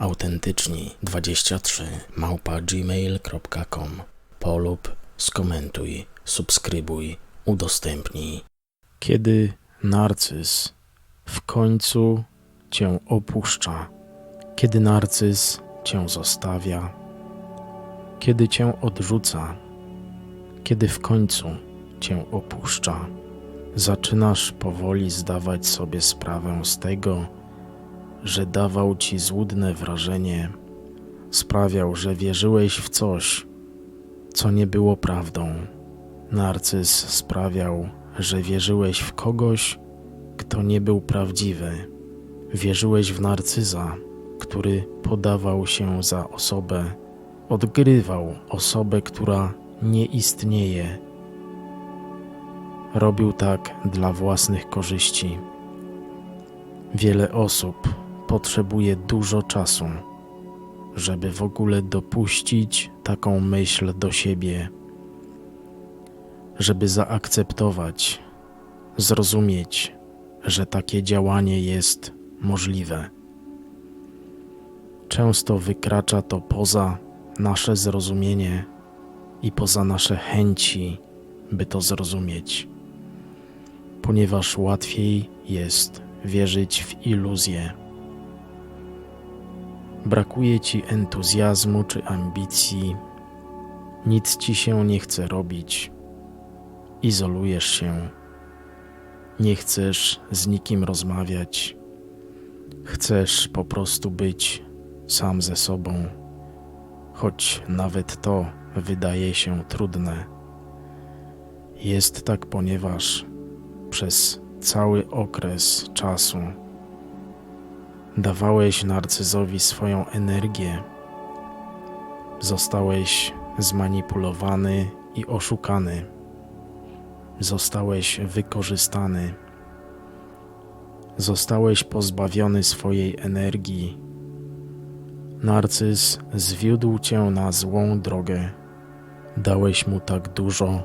autentyczni23 małpa gmail.com polub, skomentuj, subskrybuj, udostępnij. Kiedy narcyz w końcu cię opuszcza, kiedy narcyz cię zostawia, kiedy cię odrzuca, kiedy w końcu cię opuszcza, zaczynasz powoli zdawać sobie sprawę z tego, że dawał ci złudne wrażenie, sprawiał, że wierzyłeś w coś, co nie było prawdą. Narcyz sprawiał, że wierzyłeś w kogoś, kto nie był prawdziwy. Wierzyłeś w narcyza, który podawał się za osobę, odgrywał osobę, która nie istnieje. Robił tak dla własnych korzyści. Wiele osób potrzebuje dużo czasu, żeby w ogóle dopuścić taką myśl do siebie, żeby zaakceptować, zrozumieć, że takie działanie jest możliwe. Często wykracza to poza nasze zrozumienie i poza nasze chęci, by to zrozumieć, ponieważ łatwiej jest wierzyć w iluzję. Brakuje ci entuzjazmu czy ambicji, nic ci się nie chce robić, izolujesz się, nie chcesz z nikim rozmawiać, chcesz po prostu być sam ze sobą, choć nawet to wydaje się trudne. Jest tak, ponieważ przez cały okres czasu dawałeś narcyzowi swoją energię, zostałeś zmanipulowany i oszukany, zostałeś wykorzystany, zostałeś pozbawiony swojej energii. Narcyz zwiódł cię na złą drogę. Dałeś mu tak dużo,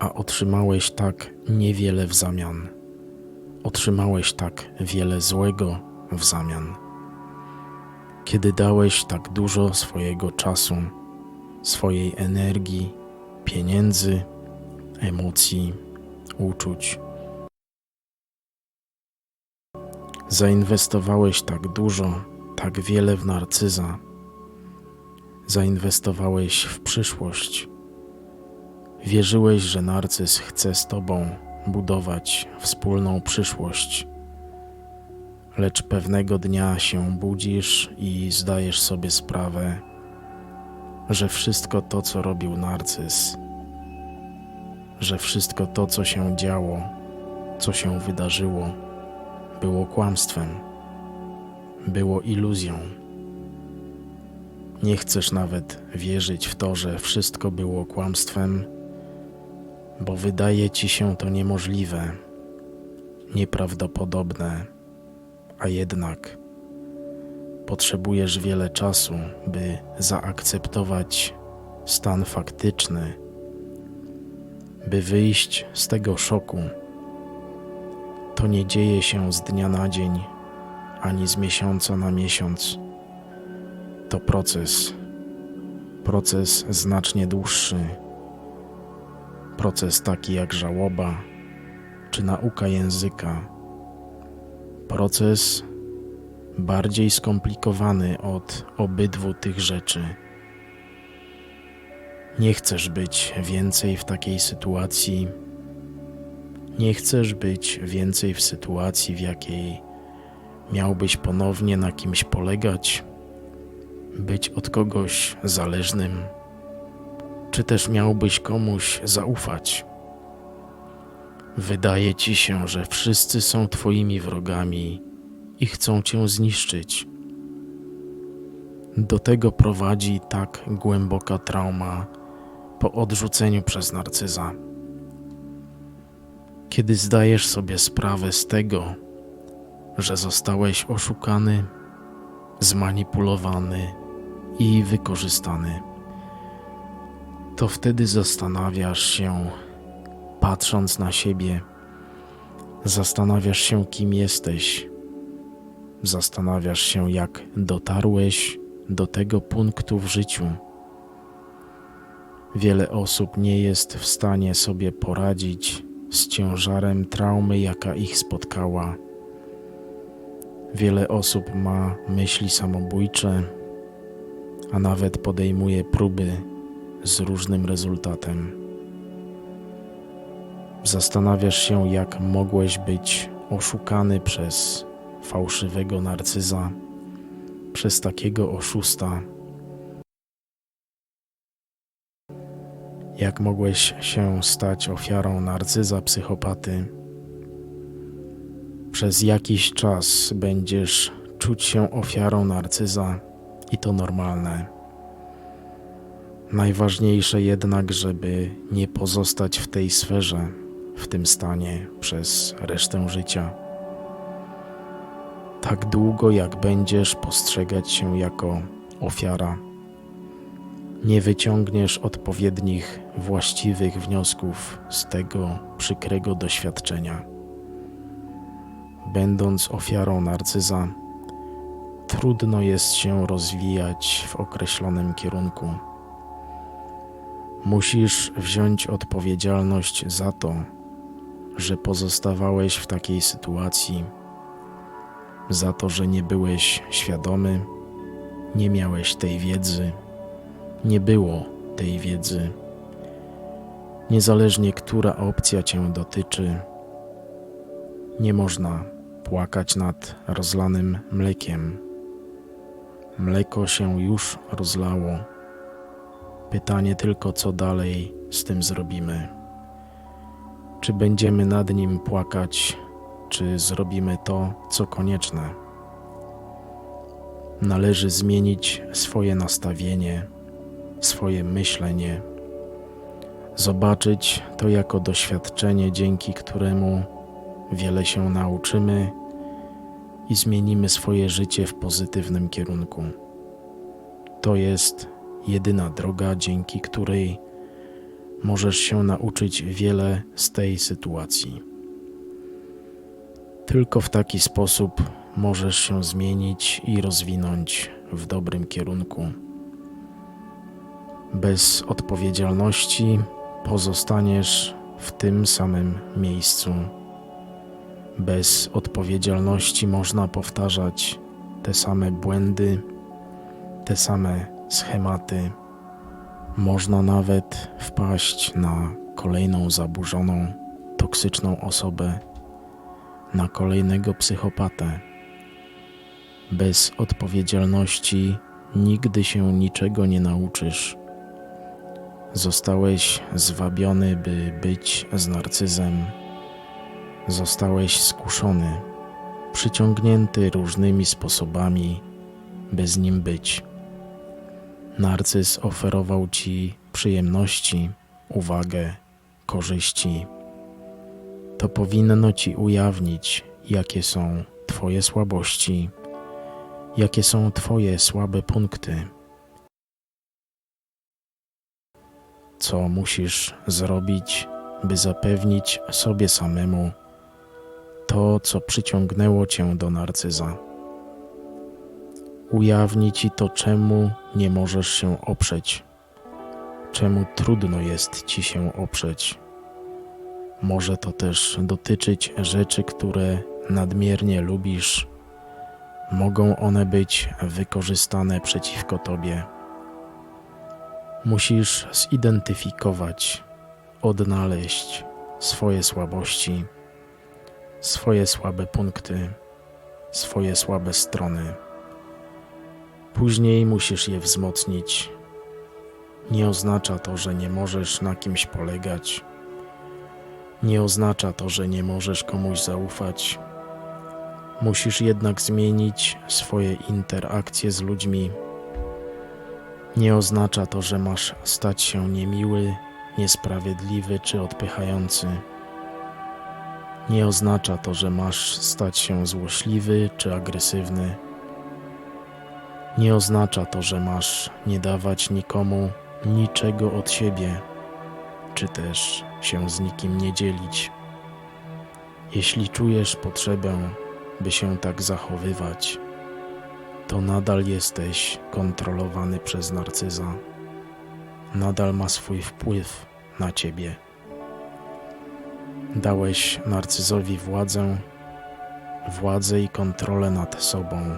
a otrzymałeś tak niewiele w zamian. Otrzymałeś tak wiele złego w zamian. Kiedy dałeś tak dużo swojego czasu, swojej energii, pieniędzy, emocji, uczuć, zainwestowałeś tak dużo, tak wiele w narcyza, zainwestowałeś w przyszłość. Wierzyłeś, że narcyz chce z tobą budować wspólną przyszłość lecz pewnego dnia się budzisz i zdajesz sobie sprawę, że wszystko to, co robił narcyz, że wszystko to, co się działo, co się wydarzyło, było kłamstwem, było iluzją. Nie chcesz nawet wierzyć w to, że wszystko było kłamstwem, bo wydaje ci się to niemożliwe, nieprawdopodobne a jednak potrzebujesz wiele czasu, by zaakceptować stan faktyczny, by wyjść z tego szoku. To nie dzieje się z dnia na dzień, ani z miesiąca na miesiąc. To proces, proces znacznie dłuższy, proces taki jak żałoba czy nauka języka Proces bardziej skomplikowany od obydwu tych rzeczy. Nie chcesz być więcej w takiej sytuacji. Nie chcesz być więcej w sytuacji, w jakiej miałbyś ponownie na kimś polegać, być od kogoś zależnym, czy też miałbyś komuś zaufać. Wydaje ci się, że wszyscy są twoimi wrogami i chcą cię zniszczyć. Do tego prowadzi tak głęboka trauma, po odrzuceniu przez narcyza. Kiedy zdajesz sobie sprawę z tego, że zostałeś oszukany, zmanipulowany i wykorzystany, to wtedy zastanawiasz się, patrząc na siebie, zastanawiasz się, kim jesteś, zastanawiasz się, jak dotarłeś do tego punktu w życiu. Wiele osób nie jest w stanie sobie poradzić z ciężarem traumy, jaka ich spotkała. Wiele osób ma myśli samobójcze, a nawet podejmuje próby z różnym rezultatem. Zastanawiasz się, jak mogłeś być oszukany przez fałszywego narcyza, przez takiego oszusta. Jak mogłeś się stać ofiarą narcyza psychopaty? Przez jakiś czas będziesz czuć się ofiarą narcyza i to normalne. Najważniejsze jednak, żeby nie pozostać w tej sferze, w tym stanie przez resztę życia. Tak długo, jak będziesz postrzegać się jako ofiara, nie wyciągniesz odpowiednich, właściwych wniosków z tego przykrego doświadczenia. Będąc ofiarą narcyza, trudno jest się rozwijać w określonym kierunku. Musisz wziąć odpowiedzialność za to, że pozostawałeś w takiej sytuacji, za to, że nie byłeś świadomy, nie miałeś tej wiedzy, nie było tej wiedzy. Niezależnie która opcja cię dotyczy, nie można płakać nad rozlanym mlekiem. Mleko się już rozlało. Pytanie tylko, co dalej z tym zrobimy. Czy będziemy nad nim płakać, czy zrobimy to, co konieczne? Należy zmienić swoje nastawienie, swoje myślenie, zobaczyć to jako doświadczenie, dzięki któremu wiele się nauczymy i zmienimy swoje życie w pozytywnym kierunku. To jest jedyna droga, dzięki której możesz się nauczyć wiele z tej sytuacji. Tylko w taki sposób możesz się zmienić i rozwinąć w dobrym kierunku. Bez odpowiedzialności pozostaniesz w tym samym miejscu. Bez odpowiedzialności można powtarzać te same błędy, te same schematy. Można nawet wpaść na kolejną zaburzoną, toksyczną osobę, na kolejnego psychopatę. Bez odpowiedzialności nigdy się niczego nie nauczysz. Zostałeś zwabiony, by być z narcyzem. Zostałeś skuszony, przyciągnięty różnymi sposobami, by z nim być. Narcyz oferował ci przyjemności, uwagę, korzyści. To powinno ci ujawnić, jakie są Twoje słabości, jakie są Twoje słabe punkty. Co musisz zrobić, by zapewnić sobie samemu to, co przyciągnęło cię do narcyza? ujawni ci to, czemu nie możesz się oprzeć, czemu trudno jest ci się oprzeć. Może to też dotyczyć rzeczy, które nadmiernie lubisz. Mogą one być wykorzystane przeciwko tobie. Musisz zidentyfikować, odnaleźć swoje słabości, swoje słabe punkty, swoje słabe strony. Później musisz je wzmocnić. Nie oznacza to, że nie możesz na kimś polegać. Nie oznacza to, że nie możesz komuś zaufać. Musisz jednak zmienić swoje interakcje z ludźmi. Nie oznacza to, że masz stać się niemiły, niesprawiedliwy czy odpychający. Nie oznacza to, że masz stać się złośliwy czy agresywny. Nie oznacza to, że masz nie dawać nikomu niczego od siebie, czy też się z nikim nie dzielić. Jeśli czujesz potrzebę, by się tak zachowywać, to nadal jesteś kontrolowany przez narcyza. Nadal ma swój wpływ na ciebie. Dałeś narcyzowi władzę, władzę i kontrolę nad sobą.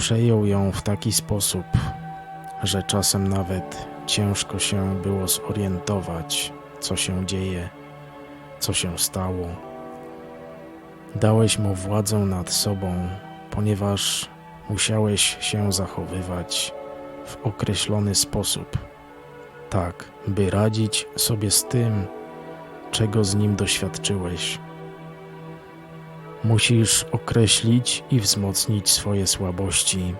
Przejął ją w taki sposób, że czasem nawet ciężko się było zorientować, co się dzieje, co się stało. Dałeś mu władzę nad sobą, ponieważ musiałeś się zachowywać w określony sposób, tak by radzić sobie z tym, czego z nim doświadczyłeś. Musisz określić i wzmocnić swoje słabości,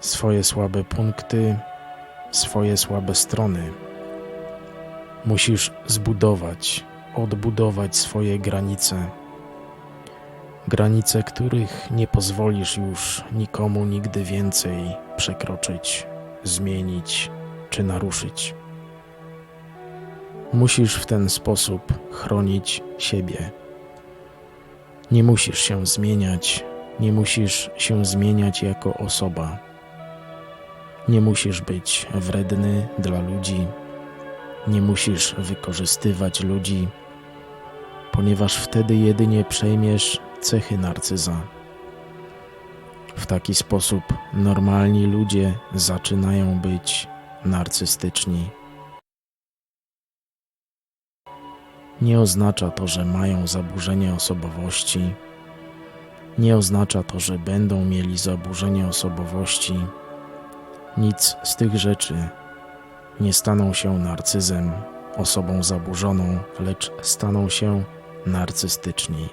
swoje słabe punkty, swoje słabe strony. Musisz zbudować, odbudować swoje granice. Granice, których nie pozwolisz już nikomu nigdy więcej przekroczyć, zmienić czy naruszyć. Musisz w ten sposób chronić siebie. Nie musisz się zmieniać, nie musisz się zmieniać jako osoba. Nie musisz być wredny dla ludzi, nie musisz wykorzystywać ludzi, ponieważ wtedy jedynie przejmiesz cechy narcyza. W taki sposób normalni ludzie zaczynają być narcystyczni. Nie oznacza to, że mają zaburzenie osobowości. Nie oznacza to, że będą mieli zaburzenie osobowości. Nic z tych rzeczy nie staną się narcyzem, osobą zaburzoną, lecz staną się narcystyczni.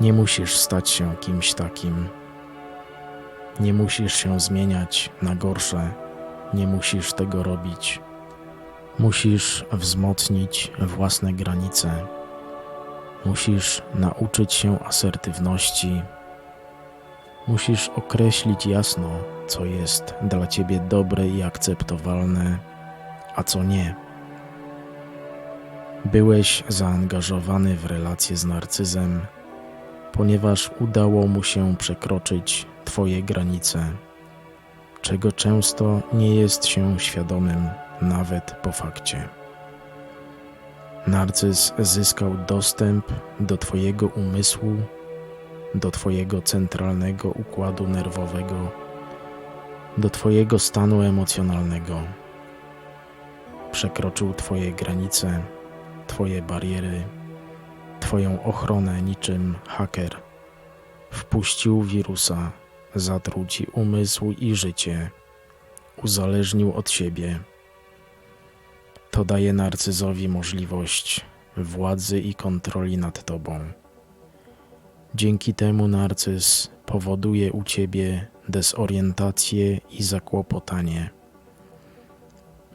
Nie musisz stać się kimś takim. Nie musisz się zmieniać na gorsze. Nie musisz tego robić. Musisz wzmocnić własne granice. Musisz nauczyć się asertywności. Musisz określić jasno, co jest dla ciebie dobre i akceptowalne, a co nie. Byłeś zaangażowany w relacje z narcyzem, ponieważ udało mu się przekroczyć Twoje granice, czego często nie jest się świadomym nawet po fakcie. Narcyz zyskał dostęp do Twojego umysłu, do Twojego centralnego układu nerwowego, do Twojego stanu emocjonalnego. Przekroczył Twoje granice, Twoje bariery, Twoją ochronę niczym haker. Wpuścił wirusa, zatruł Ci umysł i życie, uzależnił od siebie to daje narcyzowi możliwość władzy i kontroli nad tobą. Dzięki temu narcyz powoduje u ciebie dezorientację i zakłopotanie.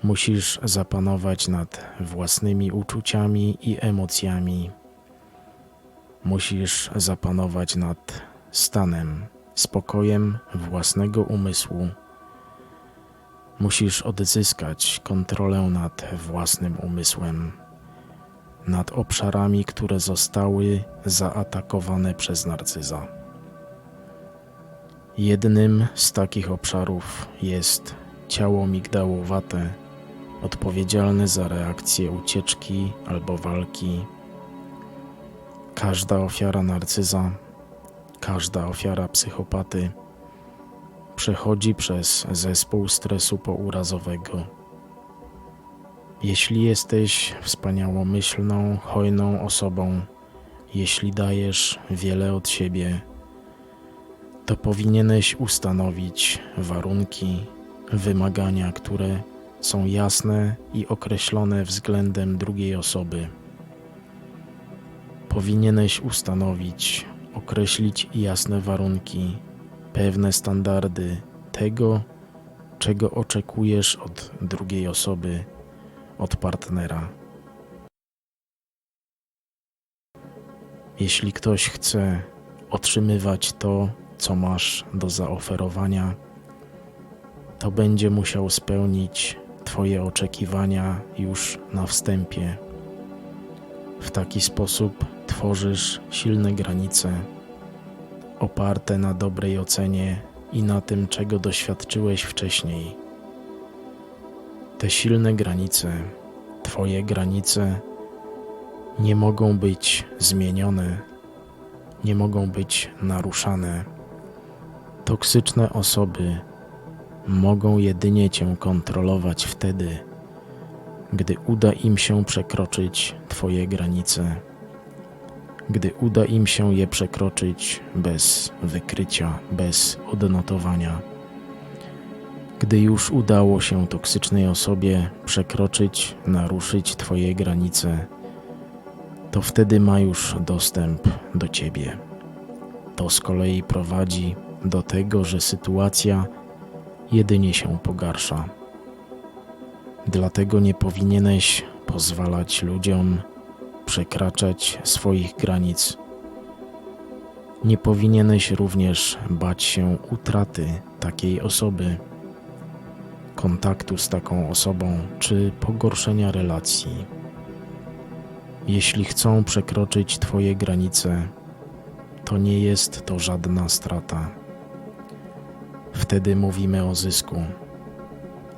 Musisz zapanować nad własnymi uczuciami i emocjami. Musisz zapanować nad stanem, spokojem własnego umysłu Musisz odzyskać kontrolę nad własnym umysłem, nad obszarami, które zostały zaatakowane przez narcyza. Jednym z takich obszarów jest ciało migdałowate, odpowiedzialne za reakcję ucieczki albo walki. Każda ofiara narcyza, każda ofiara psychopaty przechodzi przez zespół stresu pourazowego. Jeśli jesteś wspaniałomyślną, hojną osobą, jeśli dajesz wiele od siebie, to powinieneś ustanowić warunki, wymagania, które są jasne i określone względem drugiej osoby. Powinieneś ustanowić, określić jasne warunki pewne standardy tego, czego oczekujesz od drugiej osoby, od partnera. Jeśli ktoś chce otrzymywać to, co masz do zaoferowania, to będzie musiał spełnić Twoje oczekiwania już na wstępie. W taki sposób tworzysz silne granice, oparte na dobrej ocenie i na tym, czego doświadczyłeś wcześniej. Te silne granice, Twoje granice, nie mogą być zmienione, nie mogą być naruszane. Toksyczne osoby mogą jedynie Cię kontrolować wtedy, gdy uda im się przekroczyć Twoje granice, gdy uda im się je przekroczyć bez wykrycia, bez odnotowania. Gdy już udało się toksycznej osobie przekroczyć, naruszyć Twoje granice, to wtedy ma już dostęp do Ciebie. To z kolei prowadzi do tego, że sytuacja jedynie się pogarsza. Dlatego nie powinieneś pozwalać ludziom przekraczać swoich granic. Nie powinieneś również bać się utraty takiej osoby, kontaktu z taką osobą czy pogorszenia relacji. Jeśli chcą przekroczyć Twoje granice, to nie jest to żadna strata. Wtedy mówimy o zysku.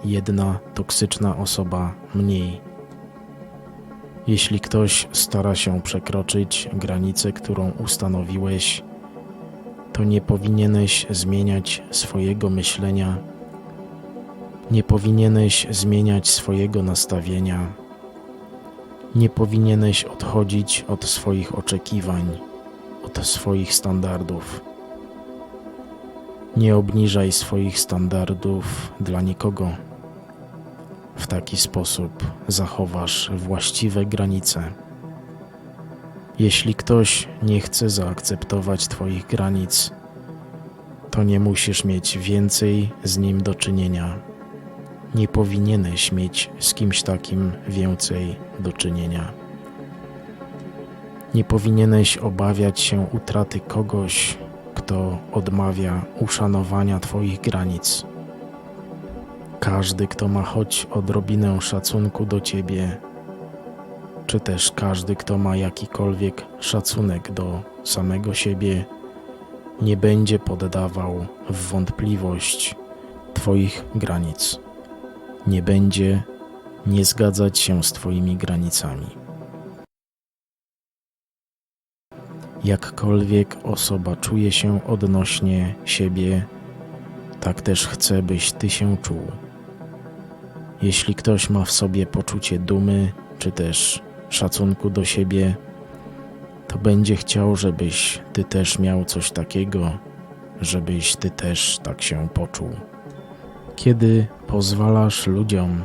Jedna toksyczna osoba mniej. Jeśli ktoś stara się przekroczyć granicę, którą ustanowiłeś, to nie powinieneś zmieniać swojego myślenia, nie powinieneś zmieniać swojego nastawienia, nie powinieneś odchodzić od swoich oczekiwań, od swoich standardów. Nie obniżaj swoich standardów dla nikogo. W taki sposób zachowasz właściwe granice. Jeśli ktoś nie chce zaakceptować Twoich granic, to nie musisz mieć więcej z nim do czynienia. Nie powinieneś mieć z kimś takim więcej do czynienia. Nie powinieneś obawiać się utraty kogoś, kto odmawia uszanowania Twoich granic. Każdy, kto ma choć odrobinę szacunku do Ciebie, czy też każdy, kto ma jakikolwiek szacunek do samego siebie, nie będzie poddawał w wątpliwość Twoich granic. Nie będzie nie zgadzać się z Twoimi granicami. Jakkolwiek osoba czuje się odnośnie siebie, tak też chce, byś Ty się czuł. Jeśli ktoś ma w sobie poczucie dumy, czy też szacunku do siebie, to będzie chciał, żebyś Ty też miał coś takiego, żebyś Ty też tak się poczuł. Kiedy pozwalasz ludziom,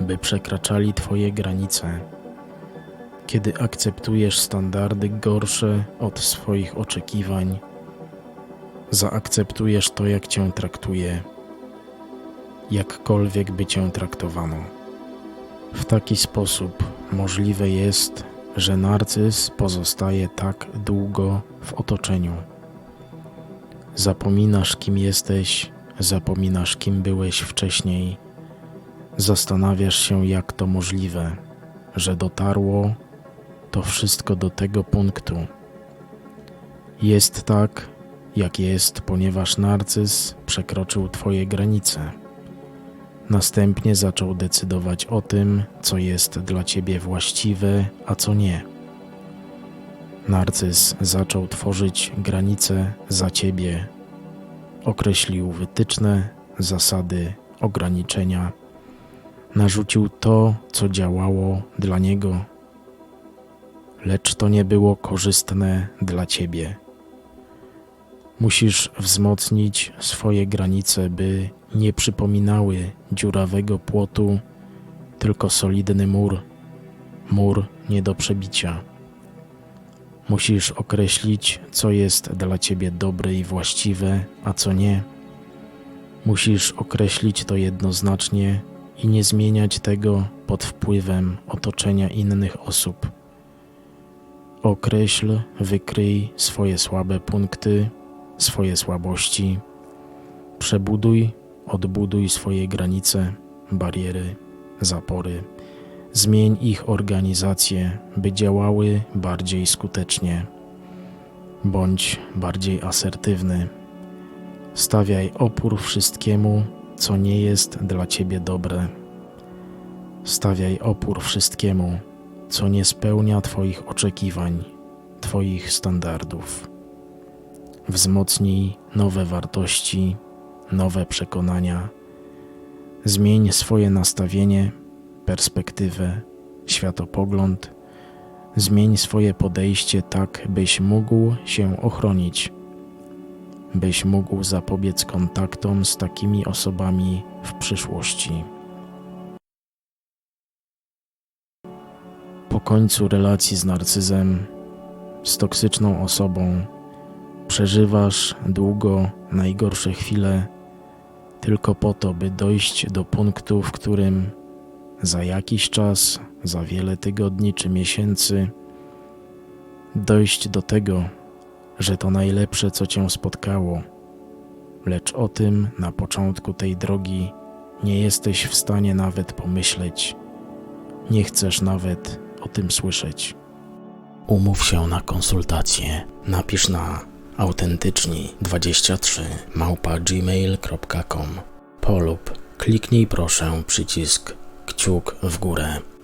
by przekraczali Twoje granice, kiedy akceptujesz standardy gorsze od swoich oczekiwań, zaakceptujesz to, jak Cię traktuje, jakkolwiek by Cię traktowano. W taki sposób możliwe jest, że narcyz pozostaje tak długo w otoczeniu. Zapominasz, kim jesteś, zapominasz, kim byłeś wcześniej, zastanawiasz się, jak to możliwe, że dotarło to wszystko do tego punktu. Jest tak, jak jest, ponieważ narcyz przekroczył Twoje granice. Następnie zaczął decydować o tym, co jest dla Ciebie właściwe, a co nie. Narcyz zaczął tworzyć granice za Ciebie. Określił wytyczne, zasady, ograniczenia. Narzucił to, co działało dla niego lecz to nie było korzystne dla ciebie. Musisz wzmocnić swoje granice, by nie przypominały dziurawego płotu, tylko solidny mur, mur nie do przebicia. Musisz określić, co jest dla ciebie dobre i właściwe, a co nie. Musisz określić to jednoznacznie i nie zmieniać tego pod wpływem otoczenia innych osób. Określ, wykryj swoje słabe punkty, swoje słabości. Przebuduj, odbuduj swoje granice, bariery, zapory. Zmień ich organizację, by działały bardziej skutecznie. Bądź bardziej asertywny. Stawiaj opór wszystkiemu, co nie jest dla ciebie dobre. Stawiaj opór wszystkiemu, co nie spełnia Twoich oczekiwań, Twoich standardów. Wzmocnij nowe wartości, nowe przekonania. Zmień swoje nastawienie, perspektywę, światopogląd. Zmień swoje podejście tak, byś mógł się ochronić, byś mógł zapobiec kontaktom z takimi osobami w przyszłości. Po końcu relacji z narcyzem, z toksyczną osobą, przeżywasz długo najgorsze chwile tylko po to, by dojść do punktu, w którym za jakiś czas, za wiele tygodni czy miesięcy, dojść do tego, że to najlepsze, co cię spotkało, lecz o tym na początku tej drogi nie jesteś w stanie nawet pomyśleć, nie chcesz nawet o tym słyszeć. Umów się na konsultację. Napisz na autentyczni23 małpa gmail.com polub kliknij proszę przycisk kciuk w górę.